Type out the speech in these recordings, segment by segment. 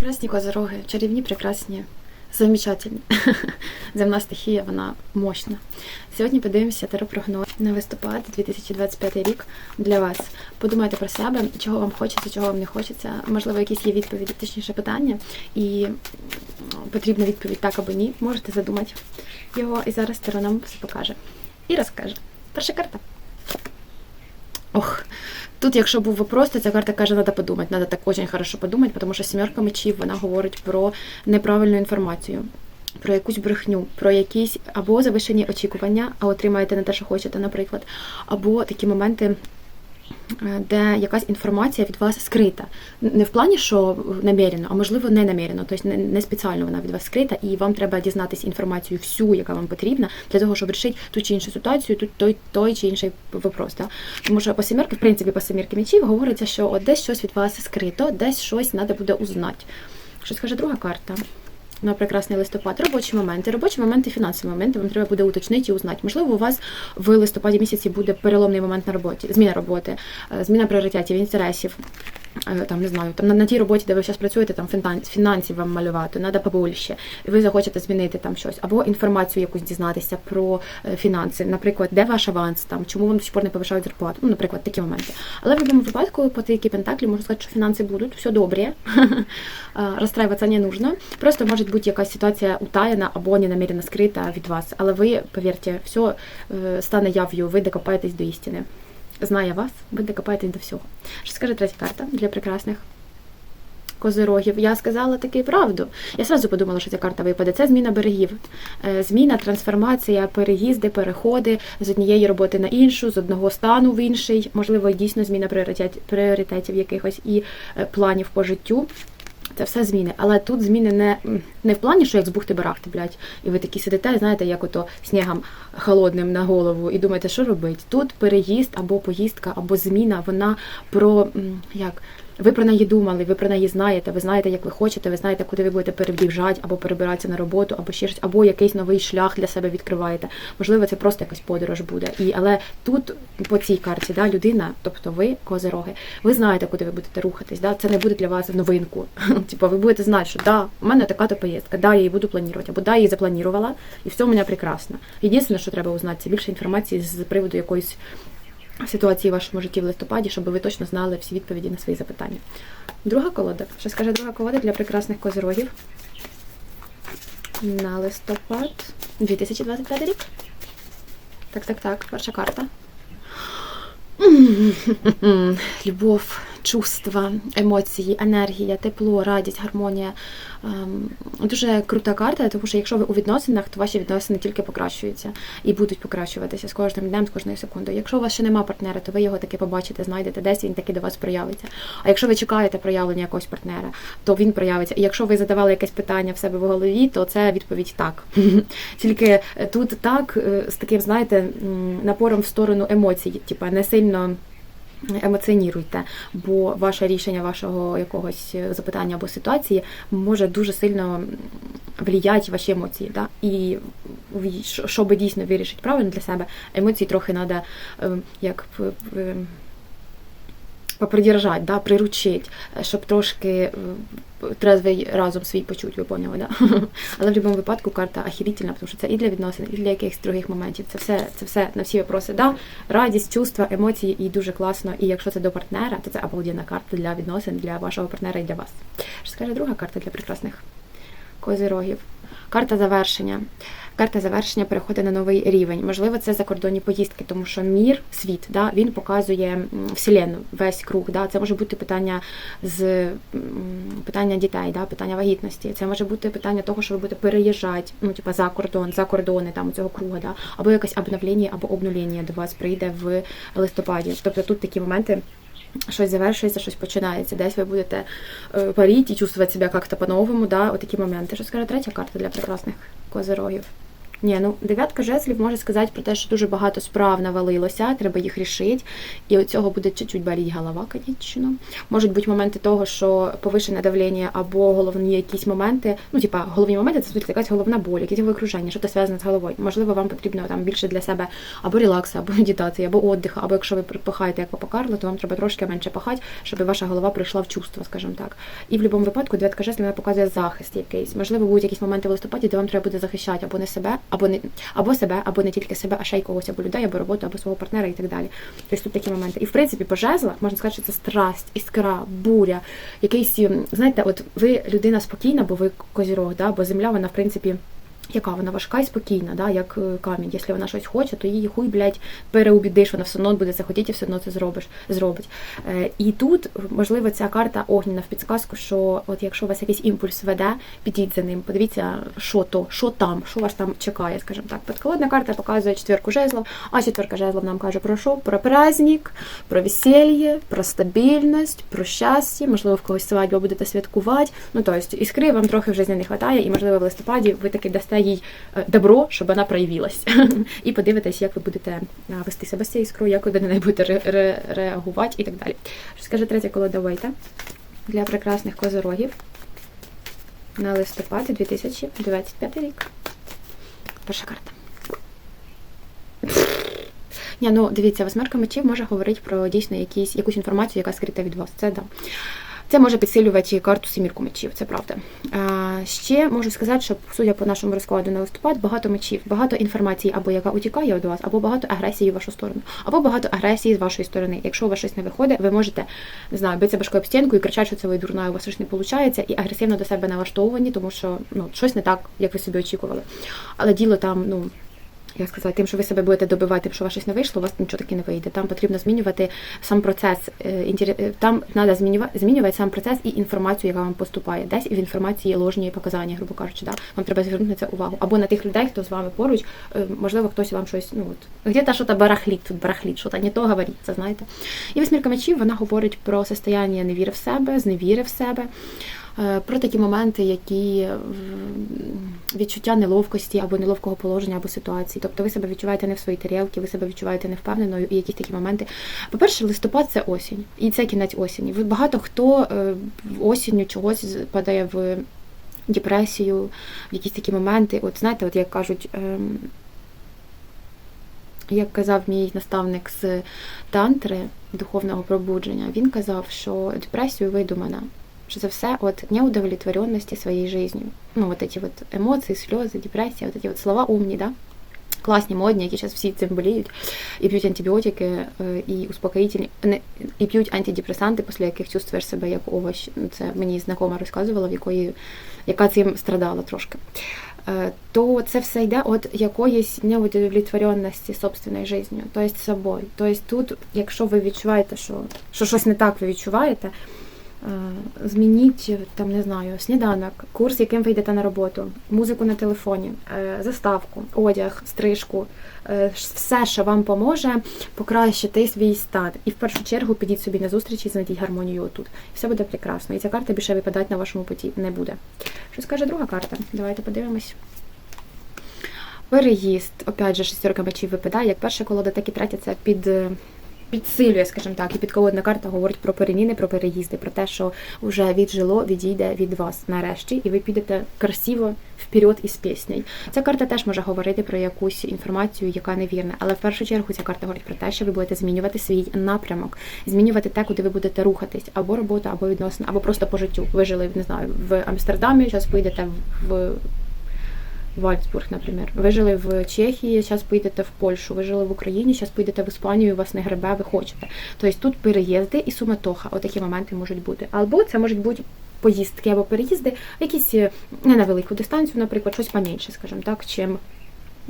Прекрасні козороги, чарівні, прекрасні, замечательні. Земна стихія, вона мощна. Сьогодні подивимося теропрогноз на листопад 2025 рік для вас. Подумайте про себе, чого вам хочеться, чого вам не хочеться. Можливо, якісь є відповіді, точніше питання, і потрібна відповідь так або ні. Можете задумати його, і зараз Таро нам все покаже і розкаже. Перша карта. Ох, тут, якщо був вопрос, то ця карта каже, треба подумати, треба так дуже хорошо подумати, тому що сімерка мечів вона говорить про неправильну інформацію, про якусь брехню, про якісь або завищені очікування, а отримаєте не те, що хочете, наприклад, або такі моменти. Е, Де якась інформація від вас скрита. Не в плані, що намірено, а можливо не намірено, тобто не, спеціально вона від вас скрита, і вам треба дізнатися інформацію всю, яка вам потрібна, для того, щоб вирішити ту чи іншу ситуацію, тут той, той чи інший вопрос. Да? Тому що по семірки, в принципі, по семірки мечів говориться, що от десь щось від вас скрито, десь щось треба буде узнати. Що скаже друга карта? На прекрасний листопад. Робочі моменти, робочі моменти, фінансові моменти вам треба буде уточнити і узнати. Можливо, у вас в листопаді місяці буде переломний момент на роботі, зміна роботи, е, зміна пріоритетів, інтересів. Е, Там не знаю, там на, на тій роботі, де ви зараз працюєте, там фінан- фінансів вам малювати, треба побольше. І ви захочете змінити там щось, або інформацію якусь дізнатися про е, фінанси. Наприклад, де ваш аванс, там чому вам до сих пор не повишають зарплату. Ну, наприклад, такі моменти. Але в будь-якому випадку по тільки пентаклі можу сказати, що фінанси будуть, все добре. Е, Розстраюватися не нужно. Просто може бути якась ситуація утаєна або ненамірено скрита від вас. Але ви, повірте, все стане яв'ю, ви докопаєтесь до істини. Знає вас, ви докопаєтесь до всього. Що скаже третя карта для прекрасних козирогів? Я сказала таки правду. Я сразу подумала, що ця карта випаде. Це зміна берегів. Е, Зміна, трансформація, переїзди, переходи з однієї роботи на іншу, з одного стану в інший. Можливо, дійсно зміна пріоритет, пріоритетів якихось і е, планів по життю. Це все зміни. Але тут зміни не, не в плані, що як збухти барахти, блядь, і ви такі сидите, знаєте, як ото снігом холодним на голову, і думаєте, що робити. Тут переїзд або поїздка, або зміна, вона про як. Ви про неї думали, ви про неї знаєте, ви знаєте, як ви хочете, ви знаєте, куди ви будете перебіжати, або перебиратися на роботу, або ще щось, або якийсь новий шлях для себе відкриваєте. Можливо, це просто якась подорож буде. І але тут по цій карті, да, людина, тобто ви, козироги, ви знаєте, куди ви будете рухатись. Да? Це не буде для вас новинку. Типу, ви будете знати, що да, у мене така то поїздка, да, я її буду планувати, або да, я її запланувала, і все у мене прекрасно. Єдине, що треба узнати, це більше інформації з приводу якоїсь ситуації в вашому житті в листопаді, щоб ви точно знали всі відповіді на свої запитання. Друга колода. Що скаже друга колода для прекрасних козирогів на листопад 2025 рік. Так, так, так, перша карта. Любов, чувства, емоції, енергія, тепло, радість, гармонія. Ем, Дуже крута карта, тому що якщо ви у відносинах, то ваші відносини тільки покращуються і будуть покращуватися з кожним днем, з кожною секундою. Якщо у вас ще немає партнера, то ви його таки побачите, знайдете десь він таки до вас проявиться. А якщо ви чекаєте проявлення якогось партнера, то він проявиться. І якщо ви задавали якесь питання в себе в голові, то це відповідь так. Тільки е, тут так, е, з таким, знаєте, напором в сторону емоцій, типа не сильно. Емоціонуйте, бо ваше рішення вашого якогось запитання або ситуації може дуже сильно вліяти ваші емоції. Да? І щоб дійсно вирішити правильно для себе, емоції трохи треба як п- п- да? приручить, щоб трошки е, трезвий разом свій почуть, ви поняли, да? Але в будь-якому випадку карта ахірительна, тому що це і для відносин, і для якихось других моментів. Це все, це все на всі випроси. Да? Радість, чувства, емоції і дуже класно. І якщо це до партнера, то це обалденна карта для відносин, для вашого партнера і для вас. Що скаже друга карта для прекрасних козирогів? Карта завершення. Карта завершення переходить на новий рівень. Можливо, це закордонні поїздки, тому що мір, світ, да, він показує м, вселенну, весь круг. Да. Це може бути питання з питання дітей, да, питання вагітності. Це може бути питання того, що ви будете переїжджати, ну типа за кордон, за кордони там цього круга, да, або якесь обновлення, або обнулення до вас прийде в листопаді. Тобто тут такі моменти. Щось завершується, щось починається. Десь ви будете е, парити і чувствувати себе як-то по-новому, да, отакі моменти. Що скаже третя карта для прекрасних козирогів? Ні, ну дев'ятка жезлів може сказати про те, що дуже багато справ навалилося, треба їх рішити. І у цього буде чуть-чуть боліти голова, звісно. Можуть бути моменти того, що повишене давлення або головні якісь моменти. Ну, типа, головні моменти це якась головна боль, якісь викруження, що то зв'язане з головою. Можливо, вам потрібно там більше для себе або релаксу, або медитації, або отдиха, або якщо ви пахаєте як Папа Карло, то вам треба трошки менше пахати, щоб ваша голова прийшла в чувство, скажімо так. І в будь-якому випадку дев'ятка жезлів вона показує захист якийсь. Можливо, будуть якісь моменти в листопаді, де вам треба буде захищати або не себе, або не або себе, або не тільки себе, а ще й когось, або людей, або роботу, або свого партнера і так далі. Тобто тут такі моменти. І в принципі, по жезлах можна сказати, що це страсть, іскра, буря, якийсь, знаєте, от ви людина спокійна, бо ви козірог, да, бо земля, вона в принципі яка вона важка і спокійна, да, як е, камінь. Якщо вона щось хоче, то її хуй, блядь, переубідиш, вона все одно буде захотіти і все одно це зробиш, зробить. Е, І тут, можливо, ця карта огняна в підсказку, що от якщо вас якийсь імпульс веде, підіть за ним, подивіться, що то, що там, що вас там чекає, скажімо так. Підколодна карта показує четверку жезлов, а четверка жезлов нам каже про що? Про праздник, про веселье, про стабільність, про щастя, можливо, в когось свадьба будете святкувати. Ну, тобто, іскри вам трохи в житті не вистачає, і, можливо, в листопаді ви таки дасте їй е, добро, щоб вона проявилась. І подивитесь, як ви будете е, вести себе з цією іскрою, як ви до неї будете ре ре реагувати і так далі. Що скаже третя колода Вейта для прекрасних козорогів на листопад 2025 рік. Перша карта. Ні, ну дивіться, восьмерка мечів може говорити про дійсно якісь, якусь інформацію, яка скрита від вас. Це да. Це може підсилювати карту сімірку мечів, це правда. А, Ще можу сказати, що судя по нашому розкладу на листопад, багато мечів, багато інформації, або яка утікає від вас, або багато агресії в вашу сторону, або багато агресії з вашої сторони. Якщо у вас щось не виходить, ви можете не знаю, битися башкою об стінку і кричати, що це ви дурна, у вас щось не виходить, і агресивно до себе налаштовані, тому що ну щось не так, як ви собі очікували. Але діло там, ну як сказати, тим, що ви себе будете добивати, тим, що вас щось не вийшло, у вас нічого таки не вийде. Там потрібно змінювати сам процес. Е, е, там треба змінювати, змінювати сам процес і інформацію, яка вам поступає. Десь в інформації ложні показання, грубо кажучи, да? вам треба звернути на це увагу. Або на тих людей, хто з вами поруч, е, можливо, хтось вам щось, ну от где-то щось барахліт, тут барахліт, що не то говорить, це знаєте. І восьмірка мечів вона говорить про состояння невіри в себе, зневіри в себе. Е, про такі моменти, які відчуття неловкості або неловкого положення або ситуації. Тобто ви себе відчуваєте не в своїй тарілці, ви себе відчуваєте невпевненою і якісь такі моменти. По-перше, листопад це осінь, і це кінець осені. Багато хто е, осінню чогось падає в депресію, в якісь такі моменти. От знаєте, от як кажуть. Ем, як казав мій наставник з тантри духовного пробудження, він казав, що депресію видумана что за все от неудовлетворенности своей жизнью. Ну, вот эти вот эмоции, слезы, депрессия, вот эти вот слова умні, да? Класні, модні, які зараз всі цим боліють, і п'ють антибіотики, е, і успокоїтельні, і п'ють антидепресанти, після яких чувствуєш себе як овощ. Ну, це мені знакома розказувала, в якої яка цим страдала трошки. Е, то це все йде від якоїсь неудовлетворенності собственною життю, тобто собою. Тобто тут, якщо ви відчуваєте, що, що щось не так ви відчуваєте. Е, змініть там, не знаю, сніданок, курс, яким ви йдете на роботу, музику на телефоні, е, заставку, одяг, стрижку, е, все, що вам поможе покращити свій стан. І в першу чергу підіть собі на зустрічі і знайдіть гармонію тут. Все буде прекрасно. І ця карта більше випадати на вашому путі не буде. Що скаже друга карта? Давайте подивимось. Переїзд, опять же, шестерка мечів випадає, як перша колода, так і третя це під підсилює, скажімо так, і підколодна карта говорить про переміни, про переїзди, про те, що вже віджило, відійде від вас нарешті, і ви підете красиво вперед із піснею. Ця карта теж може говорити про якусь інформацію, яка невірна, але в першу чергу ця карта говорить про те, що ви будете змінювати свій напрямок, змінювати те, куди ви будете рухатись, або робота, або відносини, або просто по життю. Ви жили, не знаю, в Амстердамі, зараз поїдете в. Вальцбург, наприклад. Ви жили в Чехії, зараз поїдете в Польщу, ви жили в Україні, зараз поїдете в Іспанію, вас не гребе, ви хочете. Тобто тут переїзди і суматоха, отакі моменти можуть бути. Або це можуть бути поїздки або переїзди, якісь е, не на велику дистанцію, наприклад, щось поменше, скажімо так, чим.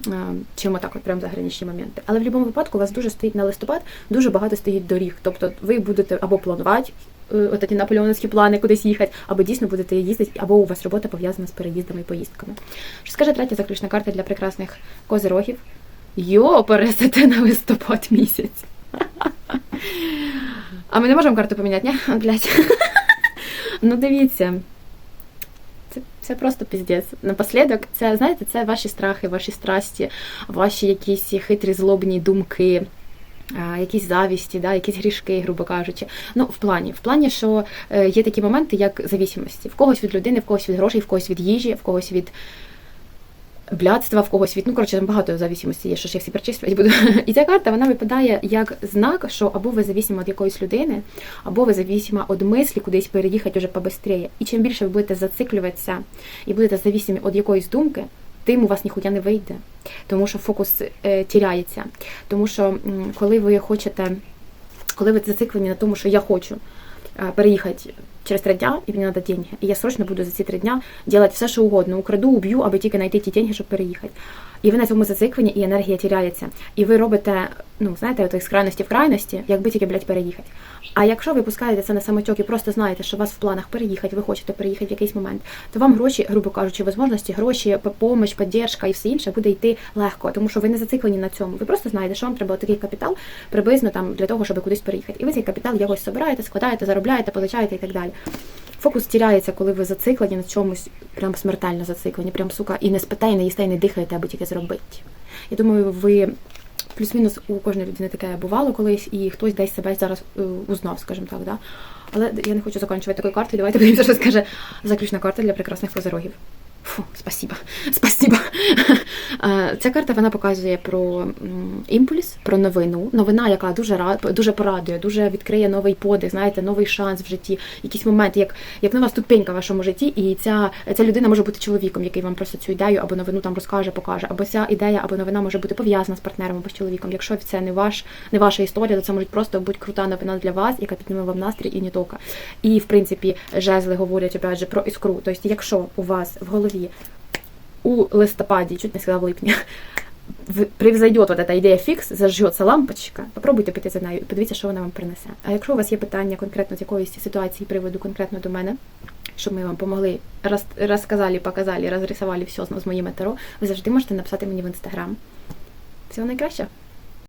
Е, чим отак от прям заграничні моменти. Але в будь-якому випадку у вас дуже стоїть на листопад, дуже багато стоїть доріг. Тобто ви будете або планувати Е, отакі наполеоновські плани кудись їхати, або дійсно будете їздити, або у вас робота пов'язана з переїздами і поїздками. Що скаже третя заключна карта для прекрасних козирогів? Йо, пересете на листопад місяць. А ми не можемо карту поміняти, ні? Блять. Ну, дивіться. Це, це просто піздець. Напослідок, це знаєте, це ваші страхи, ваші страсті, ваші якісь хитрі злобні думки. Якісь завісті, да, якісь грішки, грубо кажучи. Ну, в плані, в плані, що е, є такі моменти, як завісимості. В когось від людини, в когось від грошей, в когось від їжі, в когось від блядства, в когось від. Ну, коротше, там багато зависимості є, що ж я всі перечислювати буду. І ця карта вона випадає як знак, що або ви зависимо від якоїсь людини, або ви зависимо від мислі кудись переїхати вже побистріє. І чим більше ви будете зациклюватися і будете зависимі від якоїсь думки, тим у вас ніхуя не вийде. Тому що фокус е, тіряється. Тому що коли ви хочете, коли ви зациклені на тому, що я хочу е, переїхати через три дня, і мені треба деньги. І я срочно буду за ці три дня робити все, що угодно. Украду, уб'ю, аби тільки знайти ті деньги, щоб переїхати. І ви на цьому зациклені, і енергія тіряється. І ви робите, ну знаєте, от з крайності в крайності, якби тільки, блядь, переїхати. А якщо ви пускаєте це на самотьок і просто знаєте, що у вас в планах переїхати, ви хочете переїхати в якийсь момент, то вам гроші, грубо кажучи, можливості, гроші, допомога, підтримка і все інше буде йти легко, тому що ви не зациклені на цьому. Ви просто знаєте, що вам треба такий капітал приблизно там для того, щоб кудись переїхати. І ви цей капітал якось збираєте, складаєте, заробляєте, получаєте і так далі. Фокус тіряється, коли ви зациклені на чомусь, прям смертельно зациклені, прям сука, і не спите, і не їсте, і не дихаєте, аби тільки зробити. Я думаю, ви плюс-мінус у кожної людини таке бувало колись, і хтось десь себе зараз е, узнав, скажімо так, да? Але я не хочу закінчувати такою картою. Давайте подивимося, що скаже заключна карта для прекрасних козирогів. Фу, спасіба, спасіба. Е, Ця карта вона показує про імпульс, про новину. Новина, яка дуже дуже порадує, дуже відкриє новий подих, знаєте, новий шанс в житті, якийсь момент, як, як нова ступенька в вашому житті, і ця, ця людина може бути чоловіком, який вам просто цю ідею або новину там розкаже, покаже, або ця ідея або новина може бути пов'язана з партнером або з чоловіком. Якщо це не ваш, не ваша історія, то це може просто бути крута новина для вас, яка підніме вам настрій і не тільки. І в принципі, жезли говорять опять же про іскру. Тобто, якщо у вас в голові у листопаді, чуть не сказала в превзойдет вот эта ідея фікс, зажжеться лампочка, попробуйте піти за нею, подивіться, що вона вам принесе. А якщо у вас є питання конкретно з якоїсь ситуації приводу конкретно до мене, щоб ми вам помогли, роз, розказали, показали, розрисували все з, з моїм таро, ви завжди можете написати мені в інстаграм. Всього найкращого!